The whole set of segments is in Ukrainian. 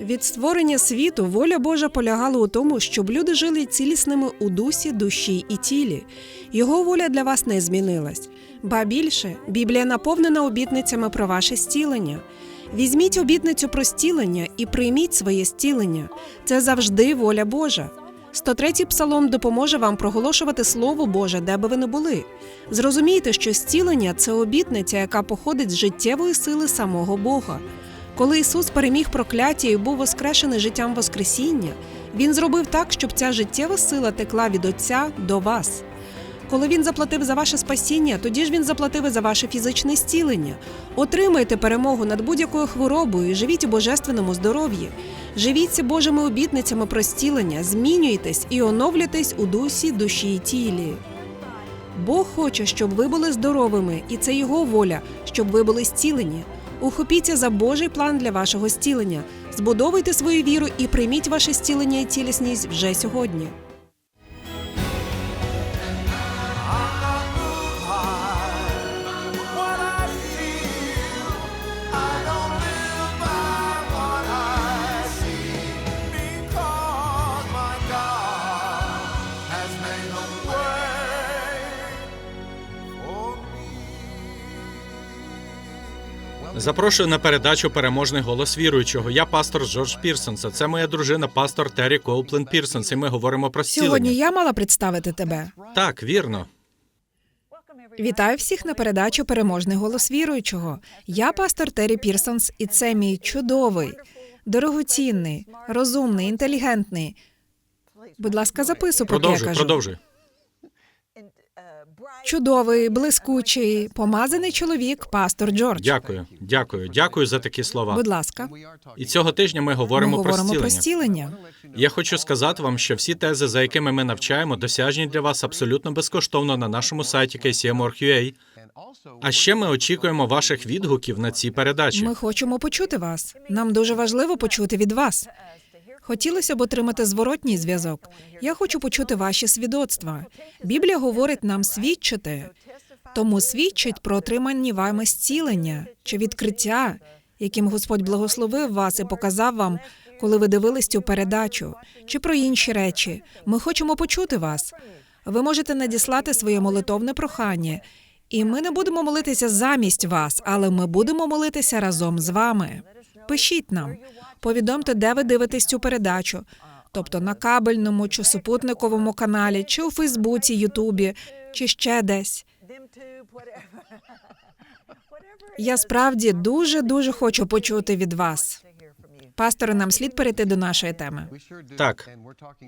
Від створення світу воля Божа полягала у тому, щоб люди жили цілісними у дусі, душі і тілі. Його воля для вас не змінилась. Ба більше, Біблія наповнена обітницями про ваше зцілення. Візьміть обітницю про зцілення і прийміть своє зцілення. Це завжди воля Божа. 103-й псалом допоможе вам проголошувати Слово Боже, де би ви не були. Зрозумійте, що зцілення це обітниця, яка походить з життєвої сили самого Бога. Коли Ісус переміг прокляття і був воскрешений життям Воскресіння, Він зробив так, щоб ця життєва сила текла від Отця до вас. Коли він заплатив за ваше спасіння, тоді ж він заплатив і за ваше фізичне зцілення. Отримайте перемогу над будь-якою хворобою і живіть у божественному здоров'ї. Живіться Божими обітницями про зцілення, змінюйтесь і оновлюйтесь у дусі, душі і тілі. Бог хоче, щоб ви були здоровими, і це його воля, щоб ви були зцілені. Ухопіться за Божий план для вашого зцілення, збудовуйте свою віру і прийміть ваше зцілення і цілісність вже сьогодні. Запрошую на передачу Переможний голос віруючого. Я пастор Джордж Пірсонс. Це моя дружина, пастор Террі Коуплен Пірсонс. І ми говоримо про зцілення. Сьогодні я мала представити тебе. Так, вірно. Вітаю всіх на передачу Переможний голос віруючого. Я пастор Террі Пірсонс, і це мій чудовий, дорогоцінний, розумний, інтелігентний. Будь ласка, записуй, поки я Продовжуй, кажу. продовжуй. Чудовий, блискучий, помазаний чоловік, пастор Джордж. Дякую, дякую, дякую за такі слова. Будь ласка, І цього тижня ми ми говоримо, говоримо про зцілення. Я хочу сказати вам, що всі тези, за якими ми навчаємо, досяжні для вас абсолютно безкоштовно на нашому сайті KCM.org.ua. А ще ми очікуємо ваших відгуків на ці передачі. Ми хочемо почути вас. Нам дуже важливо почути від вас. Хотілося б отримати зворотній зв'язок. Я хочу почути ваші свідоцтва. Біблія говорить нам свідчити, тому свідчить про отримані вами зцілення чи відкриття, яким Господь благословив вас і показав вам, коли ви дивились цю передачу, чи про інші речі. Ми хочемо почути вас. Ви можете надіслати своє молитовне прохання, і ми не будемо молитися замість вас, але ми будемо молитися разом з вами. Пишіть нам, повідомте, де ви дивитесь цю передачу, тобто на кабельному чи супутниковому каналі, чи у Фейсбуці, Ютубі, чи ще десь. Я справді дуже дуже хочу почути від вас. Пасторе, нам слід перейти до нашої теми. Так.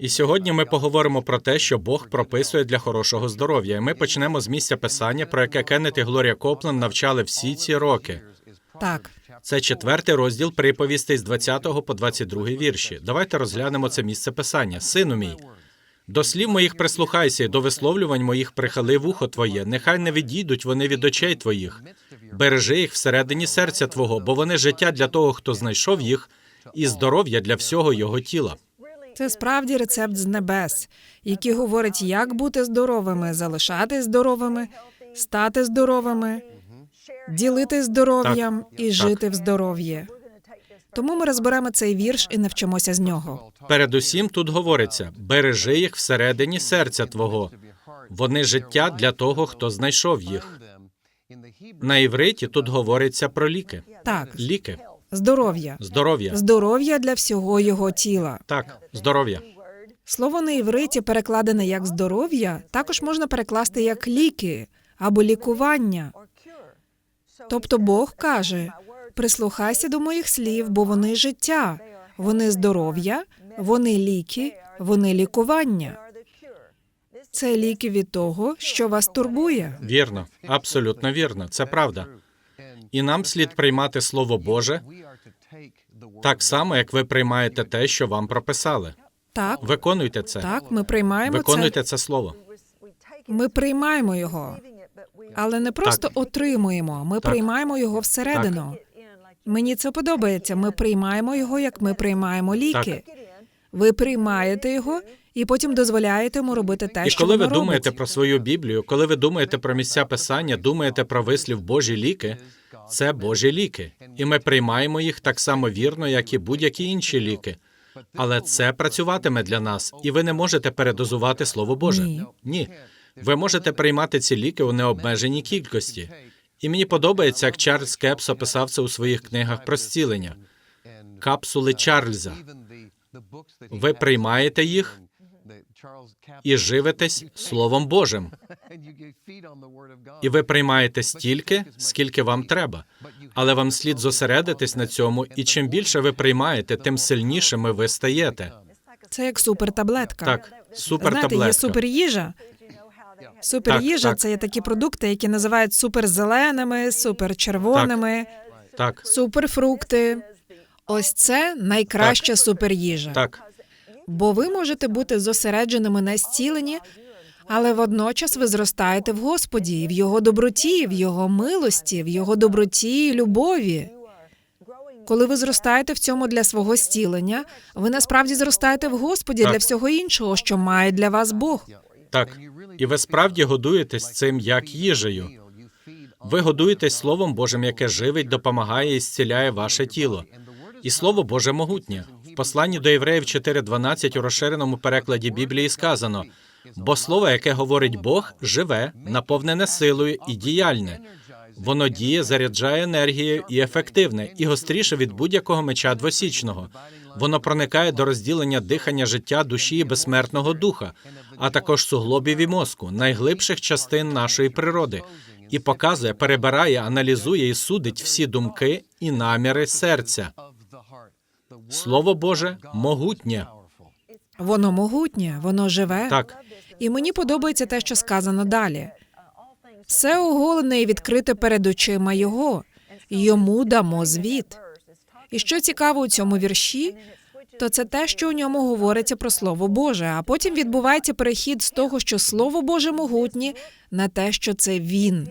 І сьогодні ми поговоримо про те, що Бог прописує для хорошого здоров'я. І ми почнемо з місця писання, про яке Кеннет і Глорія Коплен навчали всі ці роки. Так, Це четвертий розділ приповістей з 20 по 22 вірші. Давайте розглянемо це місце писання. Сину мій, до слів моїх прислухайся, і до висловлювань моїх прихили вухо твоє. Нехай не відійдуть вони від очей твоїх. Бережи їх всередині серця твого, бо вони життя для того, хто знайшов їх, і здоров'я для всього його тіла. це справді рецепт з небес, який говорить, як бути здоровими, залишатись здоровими, стати здоровими, ділитись здоров'ям і жити в здоров'ї. Тому ми розберемо цей вірш і навчимося з нього. Передусім тут говориться: бережи їх всередині серця твого. Вони життя для того, хто знайшов їх. На івриті тут говориться про ліки. Так, Ліки, здоров'я, здоров'я. здоров'я для всього його тіла. Так, здоров'я. Слово на івриті перекладене як здоров'я, також можна перекласти як ліки або лікування. Тобто Бог каже: прислухайся до моїх слів, бо вони життя, вони здоров'я, вони ліки, вони лікування. Це ліки від того, що вас турбує. Вірно, абсолютно вірно. Це правда. І нам слід приймати Слово Боже так само, як ви приймаєте те, що вам прописали. Так, Виконуйте це. так, ми приймаємо це. Виконуйте це слово. Ми приймаємо його, але не просто отримуємо. Ми Так. приймаємо його всередину. Мені це подобається. Ми приймаємо його, як ми приймаємо ліки. Ви приймаєте його і потім дозволяєте йому робити те, І що коли ви воно думаєте про свою Біблію, коли ви думаєте про місця писання, думаєте про вислів Божі ліки, це Божі ліки, і ми приймаємо їх так само вірно, як і будь-які інші ліки. Але це працюватиме для нас, і ви не можете передозувати Слово Боже. Ні. Ні. Ви можете приймати ці ліки у необмеженій кількості. І мені подобається, як Чарльз Кепс описав це у своїх книгах про зцілення. Капсули Чарльза. Ви приймаєте їх і живетесь Словом Божим. І ви приймаєте стільки, скільки вам треба. Але вам слід зосередитись на цьому, і чим більше ви приймаєте, тим сильнішими ви стаєте. Це як супертаблетка. Так, супер Знаєте, є суперїжа. Суперїжа Так, так. це є такі продукти, які називають суперзеленими, суперчервоними, Так, суперфрукти. Ось це найкраща суперїжа. так, Бо ви можете бути зосередженими на зціленні, але водночас ви зростаєте в Господі, в Його доброті, в Його милості, в Його доброті і любові. Коли ви зростаєте в цьому для свого зцілення, ви насправді зростаєте в Господі Так. для всього іншого, що має для вас Бог. так. І ви справді годуєтесь цим як їжею. Ви годуєтесь Словом Божим, яке живить, допомагає і зціляє ваше тіло. І Слово Боже могутнє. В посланні до євреїв 4.12 у розширеному перекладі Біблії сказано: бо слово, яке говорить Бог, живе, наповнене силою і діяльне. Воно діє, заряджає енергією і ефективне, і гостріше від будь-якого меча двосічного. Воно проникає до розділення дихання життя, душі і безсмертного духа, а також суглобів і мозку, найглибших частин нашої природи, і показує, перебирає, аналізує і судить всі думки і наміри серця. Слово Боже могутнє. Воно могутнє, воно живе. Так, І мені подобається те, що сказано далі. Все оголене і відкрите перед очима Його. Йому дамо звіт. І що цікаво у цьому вірші, то це те, що у ньому говориться про Слово Боже, а потім відбувається перехід з того, що Слово Боже могутнє, на те, що це він.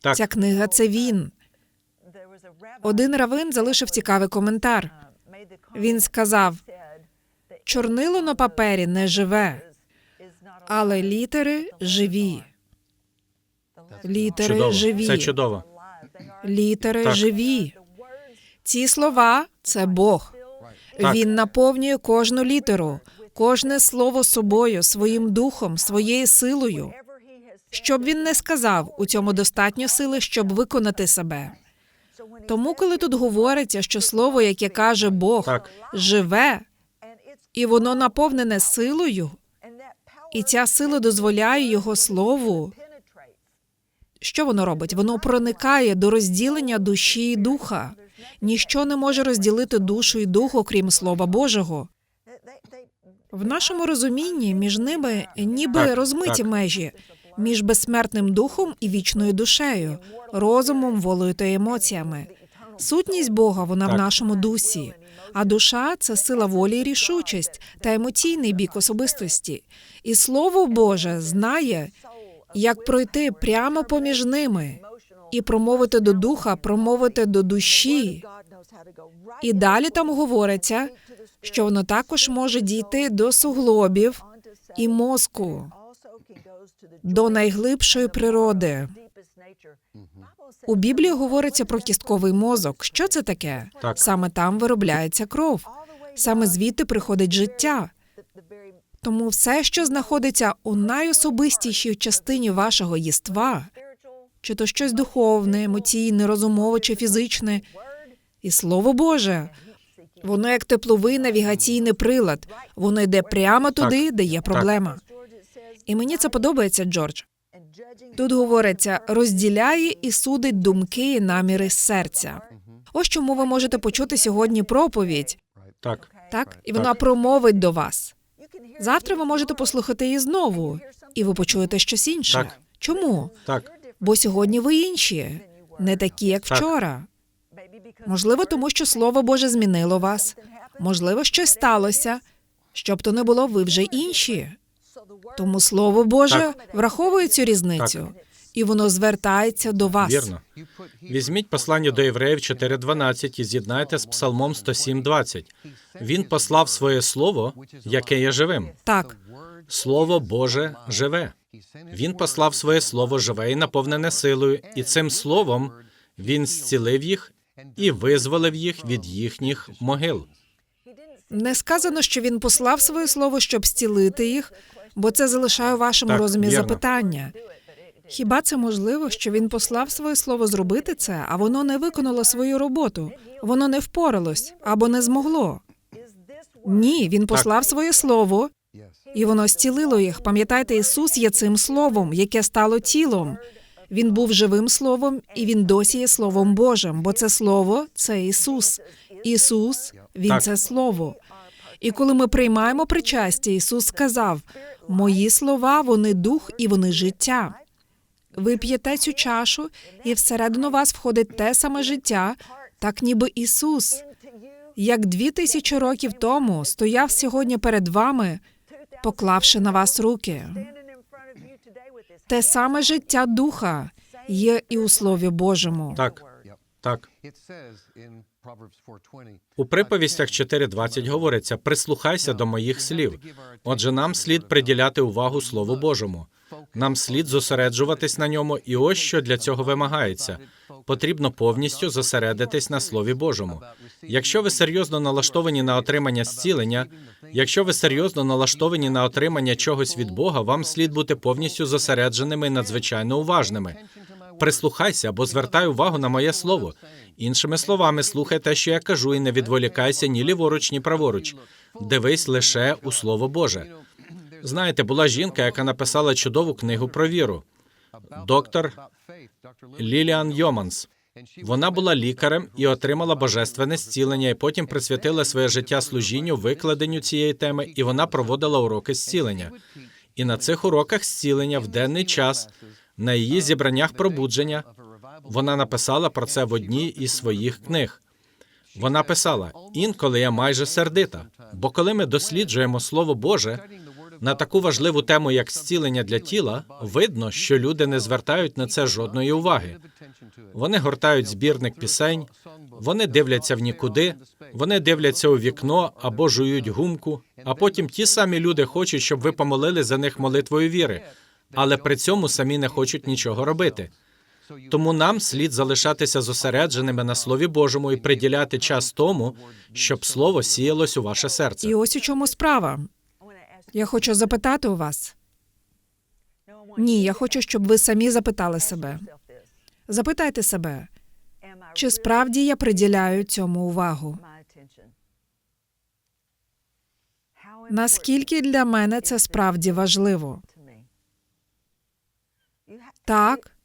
так, Ця книга це він. Один равин залишив цікавий коментар. Він сказав: чорнило на папері не живе, але літери живі. Літери чудово. живі. Це чудово. Літери Так. живі. Ці слова це Бог. Так. Він наповнює кожну літеру, кожне слово собою, своїм духом, своєю силою. Щоб він не сказав, у цьому достатньо сили, щоб виконати себе. Тому, коли тут говориться, що слово, яке каже Бог, Так. живе, і воно наповнене силою, і ця сила дозволяє його слову. Що воно робить? Воно проникає до розділення душі і духа. Ніщо не може розділити душу і дух, окрім Слова Божого. В нашому розумінні між ними ніби Так, розмиті так. межі між безсмертним духом і вічною душею, розумом, волею та емоціями. Сутність Бога вона в нашому дусі, а душа це сила волі і рішучість та емоційний бік особистості. І Слово Боже знає, як пройти прямо поміж ними і промовити до духа, промовити до душі. І далі там говориться, що воно також може дійти до суглобів і мозку, до найглибшої природи. У Біблії говориться про кістковий мозок. Що це таке? Так. Саме там виробляється кров. Саме звідти приходить життя. Тому все, що знаходиться у найособистішій частині вашого єства, чи то щось духовне, емоційне, розумове чи фізичне, і слово Боже, воно як тепловий навігаційний прилад, воно йде прямо туди, де є проблема. І мені це подобається, Джордж. Тут говориться, розділяє і судить думки і наміри серця. Ось чому ви можете почути сьогодні проповідь, Так, так? І вона промовить до вас. Завтра ви можете послухати її знову, і ви почуєте щось інше. Так. Чому? так, Бо сьогодні ви інші, не такі, як вчора. Можливо, тому що Слово Боже змінило вас. Можливо, щось сталося. Щоб то не було, ви вже інші. Тому Слово Боже Так. враховує цю різницю, і воно звертається до вас. вірно. Візьміть послання до євреїв 4.12 і з'єднайте з Псалмом 107.20. Він послав своє слово, яке є живим. Так, Слово Боже живе. Він послав своє слово живе і наповнене силою, і цим словом він зцілив їх і визволив їх від їхніх могил. Не сказано, що він послав своє слово, щоб зцілити їх, бо це залишає у вашому Так, розумі вірно. запитання. Хіба це можливо, що він послав своє слово зробити це, а воно не виконало свою роботу? Воно не впоралось або не змогло? Ні, він послав своє слово, і воно зцілило їх. Пам'ятайте, Ісус є цим словом, яке стало тілом. Він був живим словом, і він досі є Словом Божим, бо це слово це Ісус. Ісус, Він Так. це слово. І коли ми приймаємо причастя, Ісус сказав: Мої слова, вони дух і вони життя. Ви п'єте цю чашу, і всередину вас входить те саме життя, так ніби Ісус, як дві тисячі років тому, стояв сьогодні перед вами, поклавши на вас руки. Те саме життя духа є і у Слові Божому. Так, так. У приповістях 4.20 говориться: прислухайся до моїх слів. Отже, нам слід приділяти увагу Слову Божому. Нам слід зосереджуватись на ньому, і ось що для цього вимагається. Потрібно повністю зосередитись на Слові Божому. Якщо ви серйозно налаштовані на отримання зцілення, якщо ви серйозно налаштовані на отримання чогось від Бога, вам слід бути повністю зосередженими і надзвичайно уважними. Прислухайся або звертай увагу на моє слово. Іншими словами, слухай те, що я кажу, і не відволікайся ні ліворуч, ні праворуч. Дивись лише у Слово Боже. Знаєте, була жінка, яка написала чудову книгу про віру. Доктор Ліліан Йоманс. Вона була лікарем і отримала божественне зцілення, і потім присвятила своє життя служінню, викладенню цієї теми, і вона проводила уроки зцілення. І на цих уроках зцілення в денний час, на її зібраннях пробудження, вона написала про це в одній із своїх книг. Вона писала: інколи я майже сердита, бо коли ми досліджуємо Слово Боже на таку важливу тему, як зцілення для тіла, видно, що люди не звертають на це жодної уваги. Вони гортають збірник пісень, вони дивляться в нікуди, вони дивляться у вікно або жують гумку. А потім ті самі люди хочуть, щоб ви помолили за них молитвою віри, але при цьому самі не хочуть нічого робити. Тому нам слід залишатися зосередженими на Слові Божому і приділяти час тому, щоб слово сіялось у ваше серце. І ось у чому справа. Я хочу запитати у вас. Ні, я хочу, щоб ви самі запитали себе. Запитайте себе, чи справді я приділяю цьому увагу? Наскільки для мене це справді важливо? Так,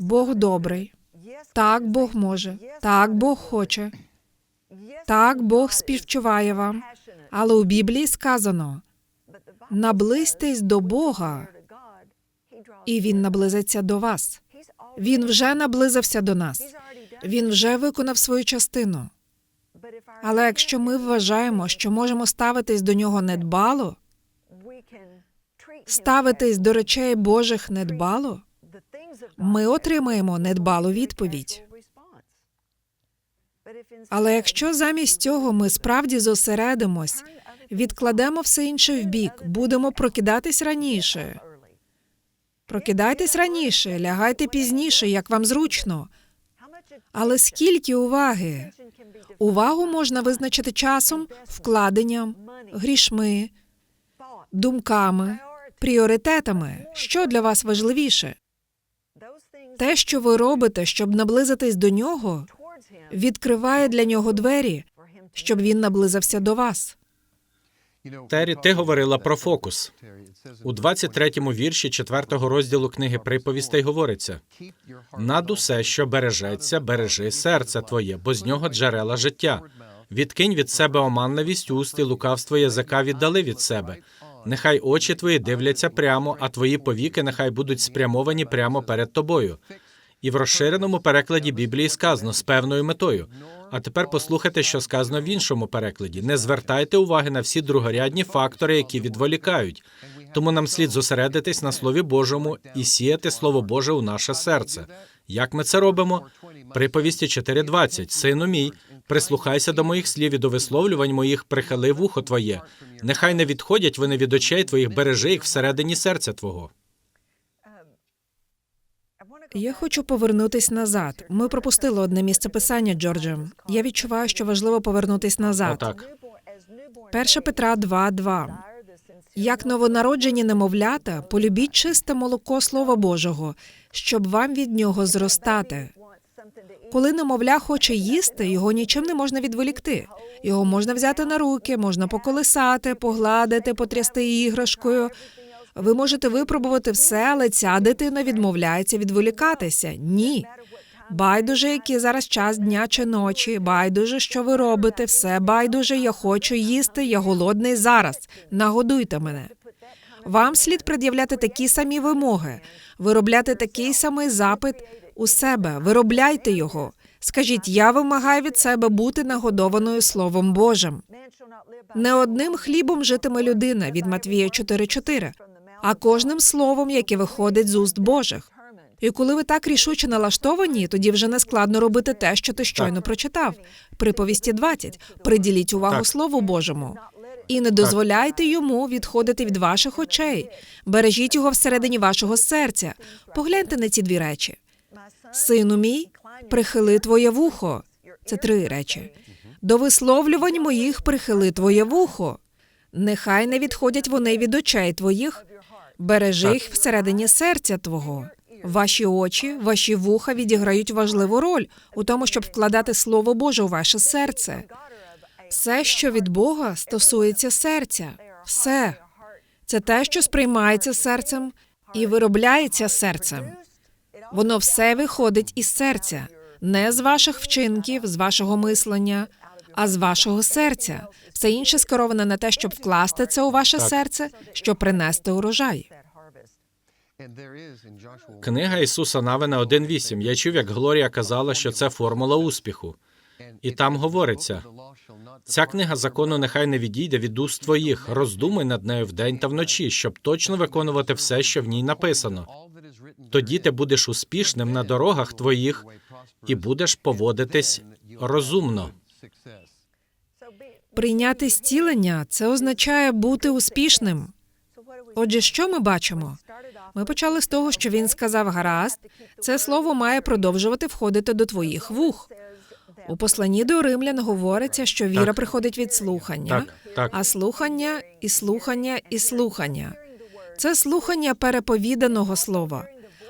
Бог добрий. Так, Бог може. Так, Бог хоче. Так, Бог співчуває вам. Але у Біблії сказано: наблизьтесь до Бога, і Він наблизиться до вас. Він вже наблизився до нас. Він вже виконав свою частину. Але якщо ми вважаємо, що можемо ставитись до нього недбало, ставитись до речей Божих недбало, ми отримаємо недбалу відповідь. Але якщо замість цього ми справді зосередимось, відкладемо все інше в бік, будемо прокидатись раніше. Прокидайтесь раніше, лягайте пізніше, як вам зручно. Але скільки уваги? Увагу можна визначити часом, вкладенням, грішми, думками, пріоритетами. Що для вас важливіше? Те, що ви робите, щоб наблизитись до нього, відкриває для нього двері, щоб він наблизився до вас. Террі, ти говорила про фокус. У 23-му вірші 4-го розділу книги приповістей говориться: над усе, що бережеться, бережи серце твоє, бо з нього джерела життя. Відкинь від себе оманливість уст і лукавство язика віддали від себе. Нехай очі твої дивляться прямо, а твої повіки нехай будуть спрямовані прямо перед тобою. І в розширеному перекладі Біблії сказано з певною метою. А тепер послухайте, що сказано в іншому перекладі: не звертайте уваги на всі другорядні фактори, які відволікають. Тому нам слід зосередитись на Слові Божому і сіяти Слово Боже у наше серце. Як ми це робимо? Приповісті 4.20. Сину мій, прислухайся до моїх слів і до висловлювань моїх прихили вухо твоє. Нехай не відходять вони від очей твоїх, бережи їх всередині серця твого. Я хочу повернутись назад. Ми пропустили одне місце писання, Джордже. Я відчуваю, що важливо повернутись назад. Отак. 1 Петра 2.2. Як новонароджені немовлята, полюбіть чисте молоко Слова Божого, щоб вам від нього зростати. Коли немовля хоче їсти, його нічим не можна відволікти. Його можна взяти на руки, можна поколисати, погладити, потрясти іграшкою. Ви можете випробувати все, але ця дитина відмовляється відволікатися. Ні. Байдуже, який зараз час дня чи ночі, байдуже, що ви робите, все байдуже, я хочу їсти, я голодний зараз. Нагодуйте мене. Вам слід пред'являти такі самі вимоги, виробляти такий самий запит у себе. Виробляйте його. Скажіть, я вимагаю від себе бути нагодованою Словом Божим. Не одним хлібом житиме людина від Матвія 4.4, а кожним словом, яке виходить з уст Божих. І коли ви так рішуче налаштовані, тоді вже не складно робити те, що ти щойно прочитав. Приповісті 20. Приділіть увагу Так. Слову Божому. І не дозволяйте йому відходити від ваших очей. Бережіть його всередині вашого серця. Погляньте на ці дві речі. Сину мій, прихили твоє вухо. Це три речі. До висловлювань моїх прихили твоє вухо. Нехай не відходять вони від очей твоїх. Бережи їх всередині серця твого. Ваші очі, ваші вуха відіграють важливу роль у тому, щоб вкладати Слово Боже у ваше серце. Все, що від Бога, стосується серця. Все. Це те, що сприймається серцем і виробляється серцем. Воно все виходить із серця, не з ваших вчинків, з вашого мислення, а з вашого серця. Все інше скероване на те, щоб вкласти це у ваше Так. серце, щоб принести урожай. Книга Ісуса Навина 1.8. Я чув, як Глорія казала, що це формула успіху. І там говориться: ця книга закону нехай не відійде від уст твоїх. Роздумай над нею вдень та вночі, щоб точно виконувати все, що в ній написано. Тоді ти будеш успішним на дорогах твоїх і будеш поводитись розумно. Прийняти зцілення це означає бути успішним. Отже, що ми бачимо? Ми почали з того, що він сказав гаразд, це слово має продовжувати входити до твоїх вух. У посланні до римлян говориться, що віра Так. приходить від слухання, Так, так. а слухання і слухання і слухання. Це слухання переповіданого слова,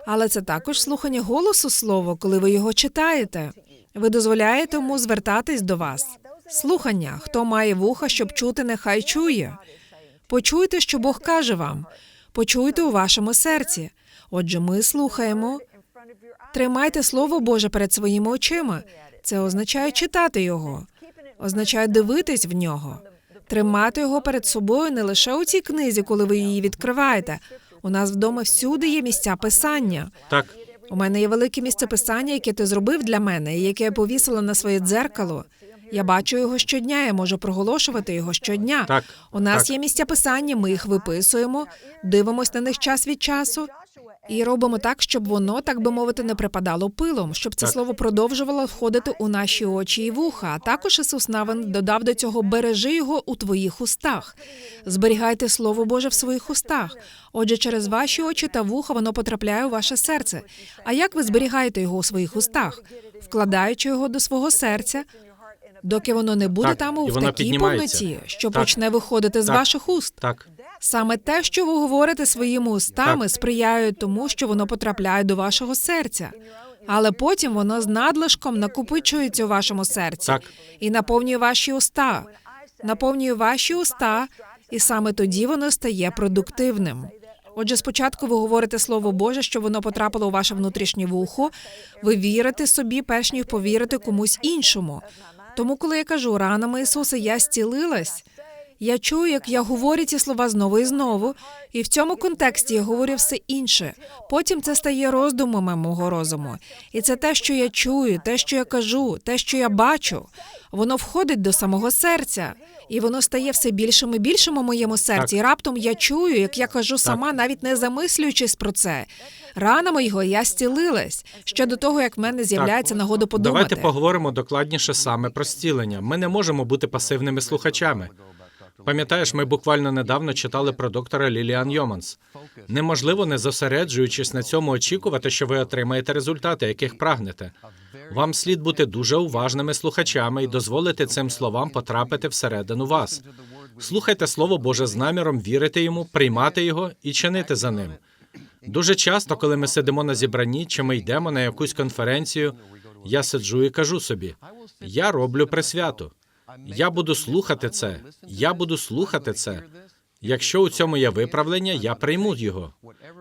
але це також слухання голосу слова, коли ви його читаєте. Ви дозволяєте йому звертатись до вас. Слухання, хто має вуха, щоб чути, нехай чує. Почуйте, що Бог каже вам. Почуйте у вашому серці. Отже, ми слухаємо. Тримайте Слово Боже перед своїми очима. Це означає читати його, означає дивитись в нього, тримати його перед собою не лише у цій книзі, коли ви її відкриваєте. У нас вдома всюди є місця писання. Так, У мене є велике місце писання, яке ти зробив для мене, і яке я повісила на своє дзеркало. Я бачу його щодня, я можу проголошувати його щодня. Так, У нас так. є місця писання, ми їх виписуємо, дивимося на них час від часу. І робимо так, щоб воно, так би мовити, не припадало пилом, щоб це Так. слово продовжувало входити у наші очі і вуха. А також Ісус Навин додав до цього бережи його у твоїх устах. Зберігайте Слово Боже в своїх устах. Отже, через ваші очі та вуха воно потрапляє у ваше серце. А як ви зберігаєте його у своїх устах, вкладаючи його до свого серця, доки воно не буде Так, там у в такій повноті, що Так. почне виходити з Так. ваших уст. так, Саме те, що ви говорите своїми устами, Так. сприяє тому, що воно потрапляє до вашого серця. Але потім воно з надлишком накопичується у вашому серці Так. і наповнює ваші уста, наповнює ваші уста, і саме тоді воно стає продуктивним. Отже, спочатку ви говорите слово Боже, що воно потрапило у ваше внутрішнє вухо. Ви вірите собі, перш ніж повірити комусь іншому. Тому, коли я кажу ранами Ісуса, я зцілилась, Я чую, як я говорю ці слова знову і знову, і в цьому контексті я говорю все інше. Потім це стає роздумами мого розуму. І це те, що я чую, те, що я кажу, те, що я бачу. Воно входить до самого серця, і воно стає все більшим і більшим у моєму серці. І раптом я чую, як я кажу сама, навіть не замислюючись про це. Ранами його я зцілилась ще до того, як в мене з'являється нагода подумати. Давайте поговоримо докладніше саме про зцілення. Ми не можемо бути пасивними слухачами. Пам'ятаєш, ми буквально недавно читали про доктора Ліліан Йоманс. Неможливо, не зосереджуючись на цьому, очікувати, що ви отримаєте результати, яких прагнете. Вам слід бути дуже уважними слухачами і дозволити цим словам потрапити всередину вас. Слухайте Слово Боже з наміром вірити йому, приймати його і чинити за ним. Дуже часто, коли ми сидимо на зібранні чи ми йдемо на якусь конференцію, я сиджу і кажу собі: я роблю присвяту. Я буду слухати це. Я буду слухати це. Якщо у цьому є виправлення, я прийму його.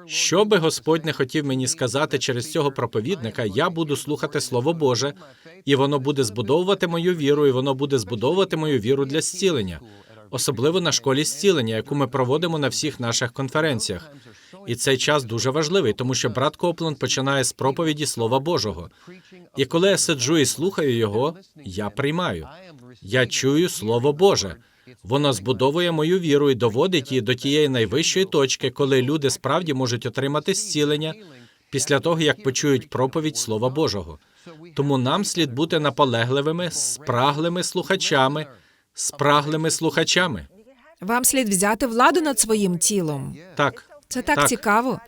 Що би Господь не хотів мені сказати через цього проповідника, я буду слухати Слово Боже, і воно буде збудовувати мою віру, і воно буде збудовувати мою віру для зцілення, особливо на школі зцілення, яку ми проводимо на всіх наших конференціях. І цей час дуже важливий, тому що брат Копланд починає з проповіді Слова Божого. І коли я сиджу і слухаю його, я приймаю. Я чую Слово Боже. Воно збудовує мою віру і доводить її до тієї найвищої точки, коли люди справді можуть отримати зцілення після того, як почують проповідь Слова Божого. Тому нам слід бути наполегливими, спраглими слухачами, спраглими слухачами. Вам слід взяти владу над своїм тілом. Так, Це так, Так. цікаво.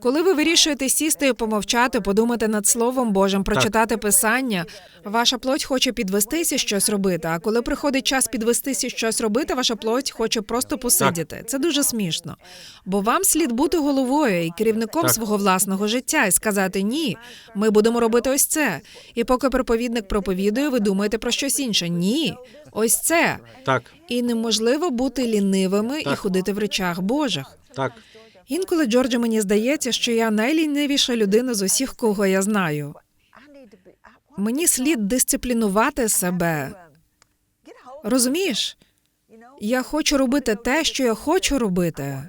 Коли ви вирішуєте сісти і помовчати, подумати над Словом Божим, прочитати Писання, ваша плоть хоче підвестися щось робити. А коли приходить час підвестися щось робити, ваша плоть хоче просто посидіти. Це дуже смішно. Бо вам слід бути головою і керівником Так. свого власного життя і сказати ні, ми будемо робити ось це. І поки проповідник проповідує, ви думаєте про щось інше. Ні, ось це. так, І неможливо бути лінивими і ходити в речах Божих. так. Інколи, Джордже, мені здається, що я найлінивіша людина з усіх, кого я знаю. Мені слід дисциплінувати себе. Розумієш? Я хочу робити те, що я хочу робити.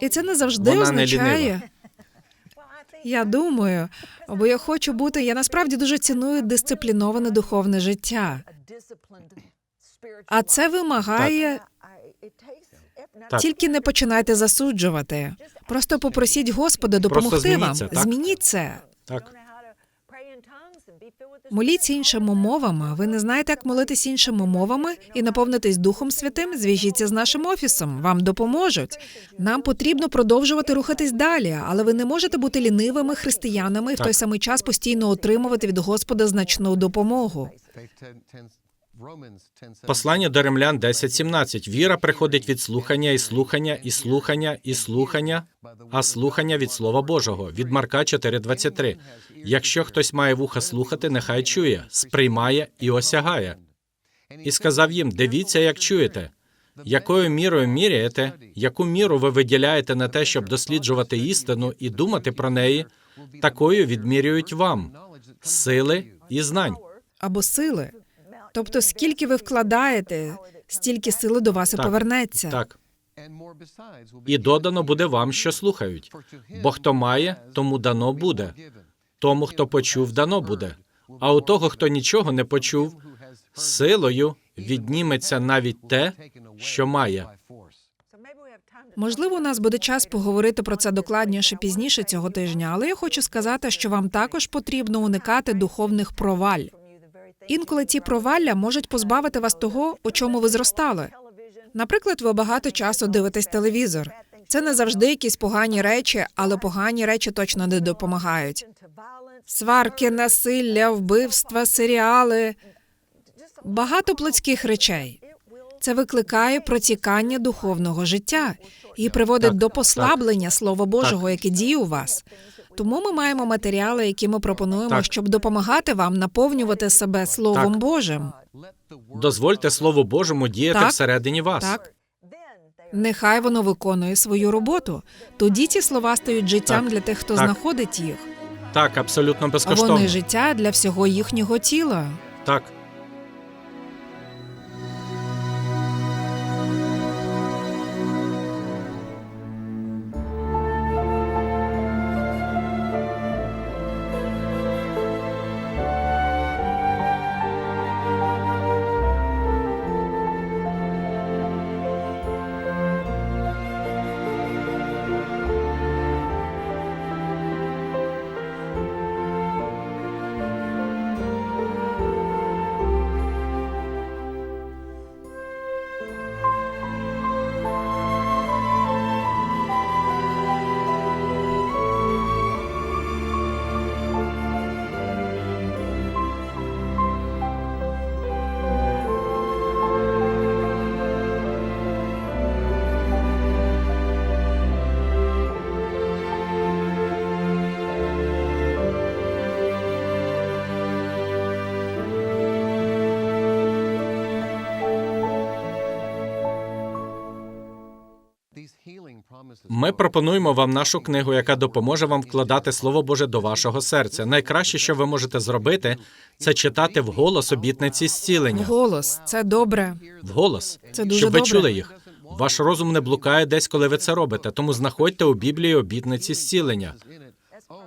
І це не завжди Вона означає. лінива. Я думаю, бо я хочу бути. Я насправді дуже ціную дисципліноване духовне життя. А це вимагає Так. Тільки не починайте засуджувати. Просто попросіть Господа допомогти вам. це, так? Змініть це. Так, Моліться іншими мовами. Ви не знаєте, як молитись іншими мовами і наповнитись Духом Святим. Зв'яжіться з нашим офісом. Вам допоможуть. Нам потрібно продовжувати рухатись далі, але ви не можете бути лінивими християнами і в той самий час постійно отримувати від Господа значну допомогу. Послання до римлян 10.17. Віра приходить від слухання і слухання, і слухання, і слухання, а слухання від Слова Божого. Від Марка 4.23. Якщо хтось має вуха слухати, нехай чує, сприймає і осягає. І сказав їм: дивіться, як чуєте. Якою мірою міряєте, яку міру ви виділяєте на те, щоб досліджувати істину і думати про неї, такою відмірюють вам сили і знань. Або сили. Тобто, скільки ви вкладаєте, стільки сили до вас і Так, повернеться. Так, і додано буде вам, що слухають. Бо хто має, тому дано буде. Тому, хто почув, дано буде. А у того, хто нічого не почув, силою відніметься навіть те, що має. Можливо, у нас буде час поговорити про це докладніше пізніше цього тижня, але я хочу сказати, що вам також потрібно уникати духовних проваль. Інколи ці провалля можуть позбавити вас того, у чому ви зростали. Наприклад, ви багато часу дивитесь телевізор. Це не завжди якісь погані речі, але погані речі точно не допомагають. Сварки, насилля, вбивства, серіали багато плотських речей. Це викликає протікання духовного життя і приводить Так, до так. послаблення Слова Божого, яке діє у вас. Тому ми маємо матеріали, які ми пропонуємо, Так. щоб допомагати вам наповнювати себе Словом Так. Божим. Дозвольте Слову Божому діяти Так. всередині вас. Так, нехай воно виконує свою роботу. Тоді ці слова стають життям Так. для тих, хто Так. знаходить їх. Так, абсолютно безкоштовно. вони життя для всього їхнього тіла. Так. Ми пропонуємо вам нашу книгу, яка допоможе вам вкладати Слово Боже до вашого серця. Найкраще, що ви можете зробити, це читати вголос обітниці зцілення. Голос це добре. Вголос, Це дуже щоб ви добре. чули їх. Ваш розум не блукає десь, коли ви це робите. Тому знаходьте у Біблії обітниці зцілення.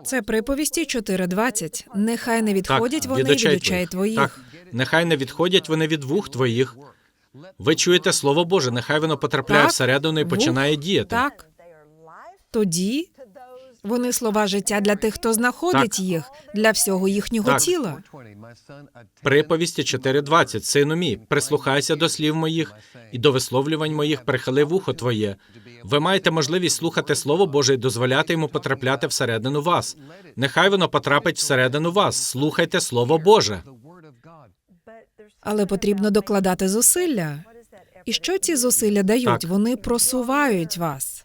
Це приповісті 4.20. Нехай не відходять вони від очей твоїх. Так, нехай не відходять вони від вух твоїх. Ви чуєте слово Боже, нехай воно потрапляє Так, всередину і вух, починає діяти. Так. Тоді вони слова життя для тих, хто знаходить Так. їх, для всього їхнього Так. тіла. Приповісті 4.20. Сину мій, прислухайся до слів моїх і до висловлювань моїх прихили вухо твоє. Ви маєте можливість слухати Слово Боже і дозволяти йому потрапляти всередину вас. Нехай воно потрапить всередину вас. Слухайте Слово Боже. Але потрібно докладати зусилля. І що ці зусилля дають? Так. Вони просувають вас.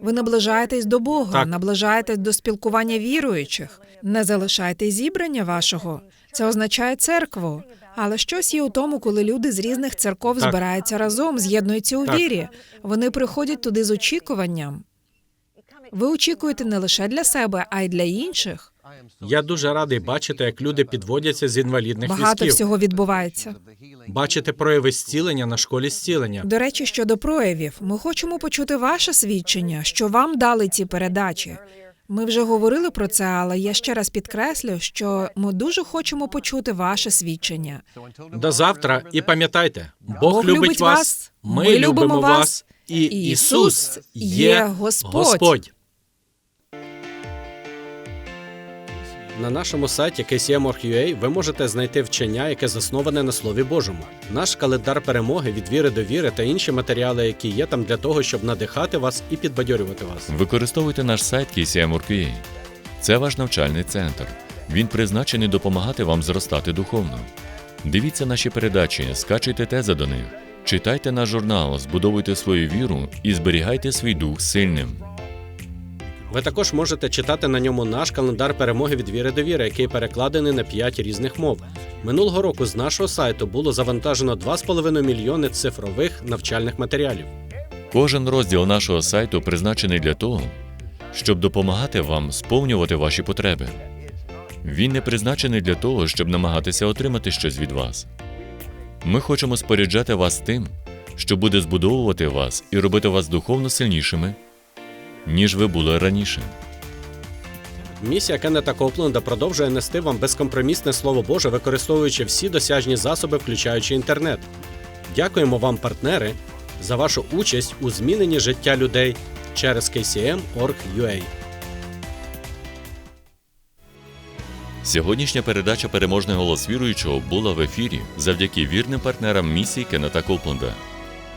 Ви наближаєтесь до Бога, Так. наближаєтесь до спілкування віруючих. Не залишайте зібрання вашого. Це означає церкву. Але щось є у тому, коли люди з різних церков Так. збираються разом, з'єднуються у Так. вірі. Вони приходять туди з очікуванням. Ви очікуєте не лише для себе, а й для інших. Я дуже радий бачити, як люди підводяться з інвалідних Багато візків. всього відбувається. Бачити прояви зцілення на школі зцілення. До речі, щодо проявів, ми хочемо почути ваше свідчення, що вам дали ці передачі. Ми вже говорили про це, але я ще раз підкреслю, що ми дуже хочемо почути ваше свідчення. До завтра і пам'ятайте, Бог, любить вас, ми, любимо вас, і Ісус є Господь. На нашому сайті KCM.org.ua ви можете знайти вчення, яке засноване на Слові Божому. Наш календар перемоги від віри до віри та інші матеріали, які є там для того, щоб надихати вас і підбадьорювати вас. Використовуйте наш сайт KCM.org.ua. Це ваш навчальний центр. Він призначений допомагати вам зростати духовно. Дивіться наші передачі, скачуйте тези до них, читайте наш журнал, збудовуйте свою віру і зберігайте свій дух сильним. Ви також можете читати на ньому наш календар перемоги від віри до віри, який перекладений на 5 різних мов. Минулого року з нашого сайту було завантажено 2,5 мільйони цифрових навчальних матеріалів. Кожен розділ нашого сайту призначений для того, щоб допомагати вам сповнювати ваші потреби. Він не призначений для того, щоб намагатися отримати щось від вас. Ми хочемо споряджати вас тим, що буде збудовувати вас і робити вас духовно сильнішими, ніж ви були раніше. Місія Кеннета Копленда продовжує нести вам безкомпромісне слово Боже, використовуючи всі досяжні засоби, включаючи інтернет. Дякуємо вам, партнери, за вашу участь у зміненні життя людей через KCM.org.ua. Сьогоднішня передача Переможний голос віруючого була в ефірі завдяки вірним партнерам місії Кеннета Копленда.